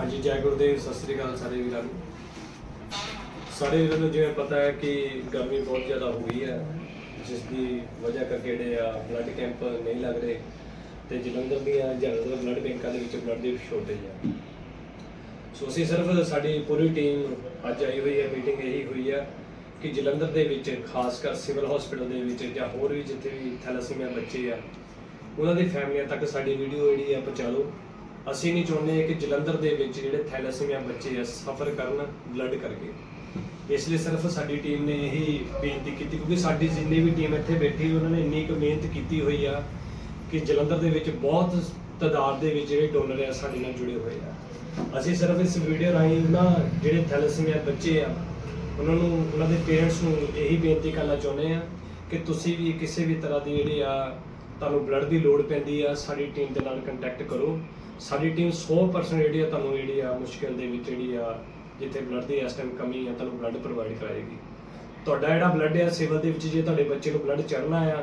ਹਾਂਜੀ, ਜੈ ਗੁਰਦੇਵ, ਸਤਿ ਸ੍ਰੀ ਅਕਾਲ ਸਾਰੇ ਵੀਰਾਂ ਨੂੰ। ਸਾਡੇ ਵੀਰਾਂ ਨੂੰ ਜਿਵੇਂ ਪਤਾ ਹੈ ਕਿ ਗਰਮੀ ਬਹੁਤ ਜ਼ਿਆਦਾ ਹੋ ਗਈ ਹੈ, ਜਿਸ ਦੀ ਵਜ੍ਹਾ ਕਰਕੇ ਜਿਹੜੇ ਆ ਬਲੱਡ ਕੈਂਪ ਨਹੀਂ ਲੱਗ ਰਹੇ ਤੇ ਜਲੰਧਰ ਦੀਆਂ ਜ਼ਿਆਦਾਤਰ ਬਲੱਡ ਬੈਂਕਾਂ ਦੇ ਵਿੱਚ ਬਲੱਡ ਦੀ ਸ਼ੋਰਟੇਜ ਹੈ ਸੋ ਅਸੀਂ ਸਿਰਫ ਸਾਡੀ ਪੂਰੀ ਟੀਮ ਅੱਜ ਆਈ ਹੋਈ ਹੈ ਮੀਟਿੰਗ ਇਹੀ ਹੋਈ ਹੈ ਕਿ ਜਲੰਧਰ ਦੇ ਵਿੱਚ ਖਾਸ ਕਰ ਸਿਵਲ ਹਸਪੀਟਲ ਦੇ ਵਿੱਚ ਜਾਂ ਹੋਰ ਵੀ ਜਿੱਥੇ ਵੀ ਥੈਲੇਸੀਮੀਆ ਬੱਚੇ ਆ, ਉਹਨਾਂ ਦੀ ਫੈਮਲੀਆਂ ਤੱਕ ਸਾਡੀ ਵੀਡੀਓ ਜਿਹੜੀ ਆ ਪਹੁੰਚਾ ਲਓ। ਅਸੀਂ ਨਹੀਂ ਚਾਹੁੰਦੇ ਕਿ ਜਲੰਧਰ ਦੇ ਵਿੱਚ ਜਿਹੜੇ ਥੈਲੇਸੀਮੀਆ ਬੱਚੇ ਆ ਸਫਰ ਕਰਨ ਬਲੱਡ ਕਰਕੇ ਇਸ ਲਈ ਸਿਰਫ ਸਾਡੀ ਟੀਮ ਨੇ ਇਹੀ ਬੇਨਤੀ ਕੀਤੀ, ਕਿਉਂਕਿ ਸਾਡੀ ਜਿੰਨੀ ਵੀ ਟੀਮ ਇੱਥੇ ਬੈਠੀ ਉਹਨਾਂ ਨੇ ਇੰਨੀ ਕੁ ਮਿਹਨਤ ਕੀਤੀ ਹੋਈ ਆ ਕਿ ਜਲੰਧਰ ਦੇ ਵਿੱਚ ਬਹੁਤ ਤਾਦਾਦ ਦੇ ਵਿੱਚ ਜਿਹੜੇ ਡੋਨਰ ਆ ਸਾਡੇ ਨਾਲ ਜੁੜੇ ਹੋਏ ਆ। ਅਸੀਂ ਸਿਰਫ ਇਸ ਵੀਡੀਓ ਰਾਹੀਂ ਨਾ ਜਿਹੜੇ ਥੈਲੇਸੀਮੀਆ ਬੱਚੇ ਆ, ਉਹਨਾਂ ਨੂੰ, ਉਹਨਾਂ ਦੇ ਪੇਰੈਂਟਸ ਨੂੰ ਇਹੀ ਬੇਨਤੀ ਕਰਨਾ ਚਾਹੁੰਦੇ ਆ ਕਿ ਤੁਸੀਂ ਵੀ ਕਿਸੇ ਵੀ ਤਰ੍ਹਾਂ ਦੀ ਜਿਹੜੀ ਆ ਤੁਹਾਨੂੰ ਬਲੱਡ ਦੀ ਲੋੜ ਪੈਂਦੀ ਆ, ਸਾਡੀ ਟੀਮ ਦੇ ਨਾਲ ਕੰਟੈਕਟ ਕਰੋ। ਸਾਡੀ ਟੀਮ 100% ਜਿਹੜੀ ਆ ਤੁਹਾਨੂੰ ਜਿਹੜੀ ਆ ਮੁਸ਼ਕਿਲ ਦੇ ਵਿੱਚ ਜਿਹੜੀ ਆ, ਜਿੱਥੇ ਬਲੱਡ ਦੀ ਇਸ ਟਾਈਮ ਕਮੀ ਆ, ਤੁਹਾਨੂੰ ਬਲੱਡ ਪ੍ਰੋਵਾਈਡ ਕਰਾਏਗੀ। ਤੁਹਾਡਾ ਜਿਹੜਾ ਬਲੱਡ ਆ, ਸਿਵਲ ਦੇ ਵਿੱਚ ਜੇ ਤੁਹਾਡੇ ਬੱਚੇ ਨੂੰ ਬਲੱਡ ਚੜਨਾ ਆ,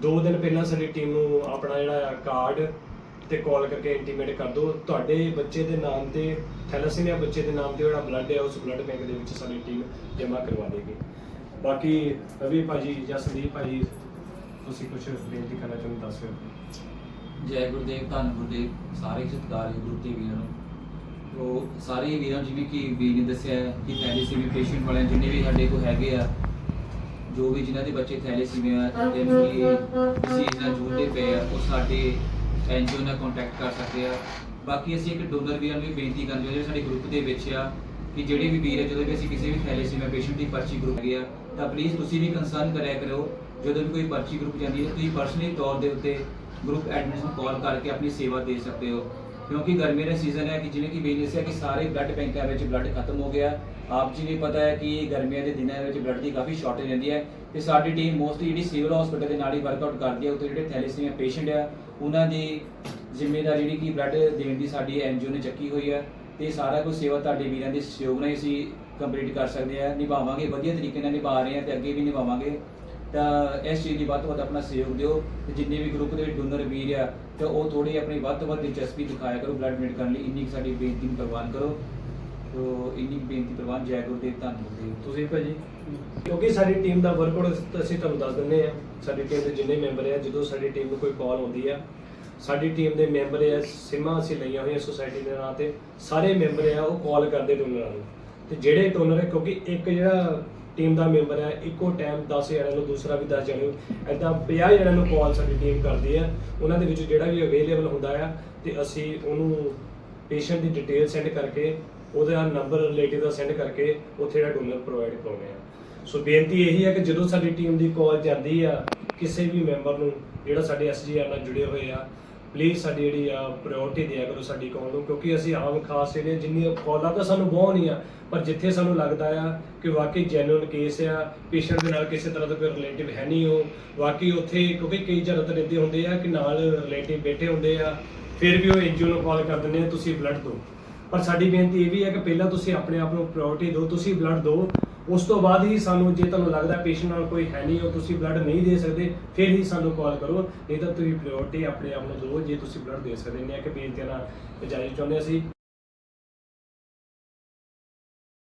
ਦੋ ਦਿਨ ਪਹਿਲਾਂ ਸਾਡੀ ਟੀਮ ਨੂੰ ਆਪਣਾ ਜਿਹੜਾ ਆ ਕਾਰਡ ਤੇ ਕਾਲ ਕਰਕੇ ਇੰਟੀਮੇਟ ਕਰ ਦਿਓ। ਤੁਹਾਡੇ ਬੱਚੇ ਦੇ ਨਾਮ ਤੇ ਥੈਲੇਸੀਮੀਆ ਬੱਚੇ ਦੇ ਨਾਮ ਤੇ ਜਿਹੜਾ ਬਲੱਡ ਹੈ ਉਸ ਬਲੱਡ ਬੈਂਕ ਦੇ ਵਿੱਚ ਸਾਡੀ ਟੀਮ ਜਮ੍ਹਾਂ ਕਰਵਾ ਦੇਗੀ। ਬਾਕੀ ਰਵੀ ਭਾਜੀ ਜਾਂ ਸੰਦੀਪ ਭਾਜੀ, ਤੁਸੀਂ ਕੁਝ ਬੇਨਤੀ ਕਰਨਾ ਚਾਹੁੰਦੇ ਦੱਸ ਦਿਓ। ਜੈ ਗੁਰਦੇਵ, ਧੰਨ ਗੁਰਦੇਵ, ਸਾਰੇ ਸਤਿਕਾਰਯੋਗ ਗੁਰੂ ਤੇ ਵੀਰਾਂ ਨੂੰ। ਤੋ ਸਾਰੇ ਵੀਰਾਂ ਜਿਵੇਂ ਕਿ ਵੀਰ ਨੇ ਦੱਸਿਆ ਹੈ ਕਿ ਥੈਲੇਸੀਮੀਆ ਪੇਸ਼ੈਂਟ ਵਾਲਿਆਂ ਜਿੰਨੇ ਵੀ ਸਾਡੇ ਕੋਲ ਹੈਗੇ ਆ, ਜੋ ਵੀ ਜਿਨ੍ਹਾਂ ਦੇ ਬੱਚੇ ਥੈਲੇਸੀਮੀਆ ਤੇ ਡਿਸੀਜ਼ ਨਾਲ ਜੂਝਦੇ ਪਏ ਆ, ਉਹ ਸਾਡੇ ਐਨਜੀਓ ਨਾਲ ਕੰਟੈਕਟ ਕਰ ਸਕਦੇ ਆ। ਬਾਕੀ ਅਸੀਂ ਇੱਕ ਡੋਨਰ ਵੀਰਾਂ ਨੂੰ ਵੀ ਬੇਨਤੀ ਕਰਦੇ ਹਾਂ, ਜਿਹੜੇ ਸਾਡੇ ਗਰੁੱਪ ਦੇ ਵਿੱਚ ਆ, ਕਿ ਜਿਹੜੇ ਵੀ ਵੀਰ ਜਦੋਂ ਵੀ ਅਸੀਂ ਕਿਸੇ ਵੀ ਥੈਲੇਸੀਮੀਆ ਪੇਸ਼ੈਂਟ ਦੀ ਪਰਚੀ ਗਰੁੱਪ ਹੈਗੇ ਤਾਂ ਪਲੀਜ਼ ਤੁਸੀਂ ਵੀ ਕੰਸਰਨ ਕਰਿਆ ਕਰੋ ਜਦੋਂ ਵੀ ਕੋਈ ਪਰਚੀ ਗਰੁੱਪ ਜਾਂਦੀ ਹੈ, ਤੁਸੀਂ ਪਰਸਨਲੀ ਤੌਰ ਦੇ ਉੱਤੇ ਗਰੁੱਪ ਐਡਮਿਨ ਨੂੰ ਕਾਲ ਕਰਕੇ ਆਪਣੀ ਸੇਵਾ ਦੇ ਸਕਦੇ ਹੋ। ਕਿਉਂਕਿ ਗਰਮੀ ਦਾ ਸੀਜ਼ਨ ਹੈ ਕਿ ਜਿਵੇਂ ਕਿ ਬਿਜ਼ਨਸ ਹੈ ਕਿ ਸਾਰੇ ਬਲੱਡ ਬੈਂਕਾਂ ਵਿੱਚ ਬਲੱਡ ਖਤਮ ਹੋ ਗਿਆ। ਆਪ ਜੀ ਨੂੰ ਪਤਾ ਹੈ ਕਿ ਗਰਮੀਆਂ ਦੇ ਦਿਨਾਂ ਵਿੱਚ ਬਲੱਡ ਦੀ ਕਾਫੀ ਸ਼ਾਰਟੇਜ ਰਹਿੰਦੀ ਹੈ ਤੇ ਸਾਡੀ ਟੀਮ ਮੋਸਟਲੀ ਜਿਹੜੀ ਸਿਵਲ ਹਸਪੀਟਲ ਦੇ ਨਾਲ ਹੀ ਵਰਕਆਊਟ ਕਰਦੀ ਹੈ, ਉੱਥੇ ਜਿਹੜੇ ਥੈਲੇਸੀਮੀਆ ਪੇਸ਼ੈਂਟ ਆ, ਉਹਨਾਂ ਦੀ ਜ਼ਿੰਮੇਵਾਰੀ ਜਿਹੜੀ ਕਿ ਬਲੱਡ ਦੇਣ ਦੀ ਸਾਡੀ ਐਨਜੀਓ ਨੇ ਚੱਕੀ ਹੋਈ ਹੈ ਤੇ ਸਾਰਾ ਕੁਝ ਸੇਵਾ ਤੁਹਾਡੇ ਵੀਰਾਂ ਦੇ ਸਹਿਯੋਗ ਨਾਲ ਹੀ ਅਸੀਂ ਕੰਪਲੀਟ ਕਰ ਸਕਦੇ ਆ ਨਿਭਾਵਾਂਗੇ, ਵਧੀਆ ਤਰੀਕੇ ਨਾਲ ਨਿਭਾ ਰਹੇ ਆ ਤੇ ਅੱਗੇ ਵੀ ਨਿਭਾਵਾਂਗੇ। ਤਾਂ ਇਸ ਚੀਜ਼ ਦੀ ਵੱਧ ਤੋਂ ਵੱਧ ਆਪਣਾ ਸਹਿਯੋਗ ਦਿਓ ਤੇ ਜਿੰਨੇ ਵੀ ਗਰੁੱਪ ਦੇ ਵਿੱਚ ਡੋਨਰ ਵੀਰ ਆ, ਤੇ ਉਹ ਥੋੜੀ ਆਪਣੀ ਵੱਧ ਤੋਂ ਵੱਧ ਦਿਲਚਸਪੀ ਦਿਖਾਇਆ ਕਰੋ ਬਲੱਡ ਡੋਨੇਟ ਕਰਨ ਲਈ ਇੰਨੀ ਕੁ ਸਾਡੀ ਬੇਨਤੀ ਨੂੰ ਪ੍ਰਵਾਨ ਕਰੋ, ਤੋ ਇੰਨੀ ਕੁ ਬੇਨਤੀ ਪ੍ਰਵਾਨ ਜੈ ਗੁਰਦੇਵ ਧੰਨਵਾਦ ਜੀ ਤੁਸੀਂ ਭਾਜੀ? ਕਿਉਂਕਿ ਸਾਡੀ ਟੀਮ ਦਾ ਵਰਕਆਊਟ ਅਸੀਂ ਤੁਹਾਨੂੰ ਦੱਸ ਦਿੰਦੇ ਆ ਸਾਡੀ ਟੀਮ ਦੇ ਜਿੰਨੇ ਮੈਂਬਰ ਆ, ਜਦੋਂ ਸਾਡੀ ਟੀਮ ਨੂੰ ਕੋਈ ਕਾਲ ਆਉਂਦੀ ਆ, ਸਾਡੀ ਟੀਮ ਦੇ ਮੈਂਬਰ ਆ, ਸਿਮਾਂ ਅਸੀਂ ਲਈਆਂ ਹੋਈਆਂ ਸੁਸਾਇਟੀ ਦੇ ਨਾਂ ਤੇ, ਸਾਰੇ ਮੈਂਬਰ ਆ, ਉਹ ਕਾਲ ਕਰਦੇ ਡੋਨਰਾਂ ਨੂੰ ਤੇ ਜਿਹੜੇ ਡੋਨਰ ਹੈ ਕਿਉਂਕਿ ਇੱਕ ਜਿਹੜਾ ਟੀਮ ਦਾ ਮੈਂਬਰ ਹੈ। ਇੱਕੋ ਟਾਈਮ 10 ਜਣਿਆਂ ਨੂੰ, ਦੂਸਰਾ ਵੀ 10 ਜਣੇ ਐਦਾਂ 50 ਜਣਿਆਂ ਨੂੰ ਕਾਲ ਸਾਡੀ ਟੀਮ ਕਰਦੀ ਹੈ। ਉਹਨਾਂ ਦੇ ਵਿੱਚ ਜਿਹੜਾ ਵੀ ਅਵੇਲੇਬਲ ਹੁੰਦਾ ਆ, ਤੇ ਅਸੀਂ ਉਹਨੂੰ ਪੇਸ਼ੈਂਟ ਦੀ ਡਿਟੇਲ ਸੈਂਡ ਕਰਕੇ, ਉਹਦਾ ਨੰਬਰ ਰਿਲੇਟਿਵ ਦਾ ਸੈਂਡ ਕਰਕੇ ਉੱਥੇ ਜਿਹੜਾ ਡੋਨਰ ਪ੍ਰੋਵਾਈਡ ਕਰਾਉਂਦੇ ਆ ਸੋ ਬੇਨਤੀ ਇਹੀ ਹੈ ਕਿ ਜਦੋਂ ਸਾਡੀ ਟੀਮ ਦੀ ਕਾਲ ਜਾਂਦੀ ਆ, ਕਿਸੇ ਵੀ ਮੈਂਬਰ ਨੂੰ, ਜਿਹੜਾ ਸਾਡੇ ਐਸਜੀਆਰ ਨਾਲ ਜੁੜੇ ਹੋਏ ਆ ਪਲੀਜ਼ ਸਾਡੀ ਜਿਹੜੀ ਆ ਪ੍ਰਾਇੋਰਟੀ ਦਿਆ ਕਰੋ ਸਾਡੀ ਕਾਲ ਨੂੰ, ਕਿਉਂਕਿ ਅਸੀਂ ਆਮ ਖਾਸ ਜਿਹੜੇ ਜਿੰਨੀਆਂ ਕਾਲਾਂ ਤਾਂ ਸਾਨੂੰ ਬਹੁਤ ਨਹੀਂ ਆ, ਪਰ ਜਿੱਥੇ ਸਾਨੂੰ ਲੱਗਦਾ ਆ ਕਿ ਵਾਕਈ ਜੈਨੂਇਨ ਕੇਸ ਆ ਪੇਸ਼ੈਂਟ ਦੇ ਨਾਲ ਕਿਸੇ ਤਰ੍ਹਾਂ ਦਾ ਕੋਈ ਰਿਲੇਟਿਵ ਹੈ ਨਹੀਂ ਉਹ, ਵਾਕਈ ਉੱਥੇ ਕਿਉਂਕਿ ਕਈ ਜ਼ਿਆਦਾਤਰ ਇੱਦਾਂ ਹੁੰਦੇ ਆ ਕਿ ਨਾਲ ਰਿਲੇਟਿਵ ਬੈਠੇ ਹੁੰਦੇ ਆ, ਫਿਰ ਵੀ ਉਹ ਐਨਜੀਓ ਨੂੰ ਕਾਲ ਕਰ ਦਿੰਦੇ ਆ, ਤੁਸੀਂ ਬਲੱਡ ਦਿਓ। ਪਰ ਸਾਡੀ ਬੇਨਤੀ ਇਹ ਵੀ ਹੈ ਕਿ ਪਹਿਲਾਂ ਤੁਸੀਂ ਆਪਣੇ ਆਪ ਨੂੰ ਪ੍ਰਾਇੋਰਟੀ ਦਿਓ, ਤੁਸੀਂ ਬਲੱਡ ਦਿਓ ਉਸ ਤੋਂ ਬਾਅਦ ਹੀ ਸਾਨੂੰ ਜੇ ਤੁਹਾਨੂੰ ਲੱਗਦਾ ਪੇਸ਼ੈਂਟ ਨਾਲ ਕੋਈ ਹੈ ਨਹੀਂ ਉਹ ਤੁਸੀਂ ਬਲੱਡ ਨਹੀਂ ਦੇ ਸਕਦੇ, ਫਿਰ ਹੀ ਸਾਨੂੰ ਕਾਲ ਕਰੋ। ਨਹੀਂ ਤਾਂ ਤੁਸੀਂ ਪ੍ਰਾਇੋਰਟੀ ਆਪਣੇ ਆਪ ਨੂੰ ਦਿਓ, ਜੇ ਤੁਸੀਂ ਬਲੱਡ ਦੇ ਸਕਦੇ ਨਹੀਂ ਆ ਕਿ ਬੇਨਤੀ ਨਾਲ ਇਜਾਜ਼ਤ ਚਾਹੁੰਦੇ ਸੀ